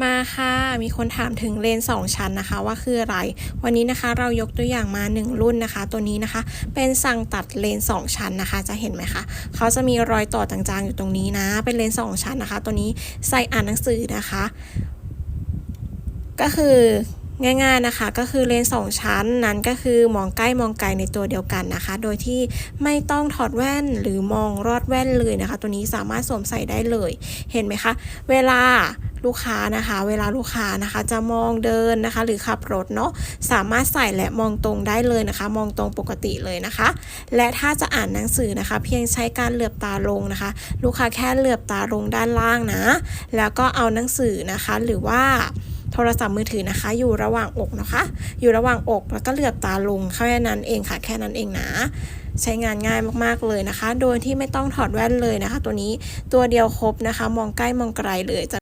มาค่ะมีคนถามถึงเลนส์2ชั้นนะคะว่าคืออะไร วันนี้นะคะเรายกตัวอย่างมา 1 รุ่นนะคะ ตัวนี้นะคะ เป็นสั่งตัดเลนส์2ชั้นนะคะ จะเห็นไหมคะเขาจะมีรอยต่อจางๆอยู่ตรงนี้นะ เป็นเลนส์2ชั้นนะคะ ตัวนี้ใส่อ่านหนังสือนะคะ ก็คือง่ายๆนะคะก็คือเลนส์สองชั้นนั้นก็คือมองใกล้มองไกลในตัวเดียวกันนะคะ โดยที่ไม่ต้องถอดแว่นหรือมองรอดแว่นเลยนะคะ ตัวนี้สามารถสวมใส่ได้เลย เห็นไหมคะ เวลา ลูกค้านะคะ เวลาลูกค้านะคะ จะมองเดินนะคะ หรือขับรถเนาะสามารถใส่และมองตรงได้เลยนะคะ มองตรงปกติเลยนะคะ และถ้าจะอ่านหนังสือนะคะ เพียงใช้การเหลือบตาลงนะคะ ลูกค้าแค่เหลือบตาลงด้านล่างนะ แล้วก็เอาหนังสือนะคะ หรือว่าโทรศัพท์มือถือนะคะ อยู่ระหว่างอกนะคะ อยู่ระหว่างอกแล้วก็เหลือบตาลงแค่นั้นเองค่ะ แค่นั้นเองนะใช้งานง่ายมากๆเลยนะคะ โดยที่ไม่ต้องถอดแว่นเลยนะคะ ตัวนี้ตัวเดียวครบนะคะ มองใกล้มองไกลเลยจะ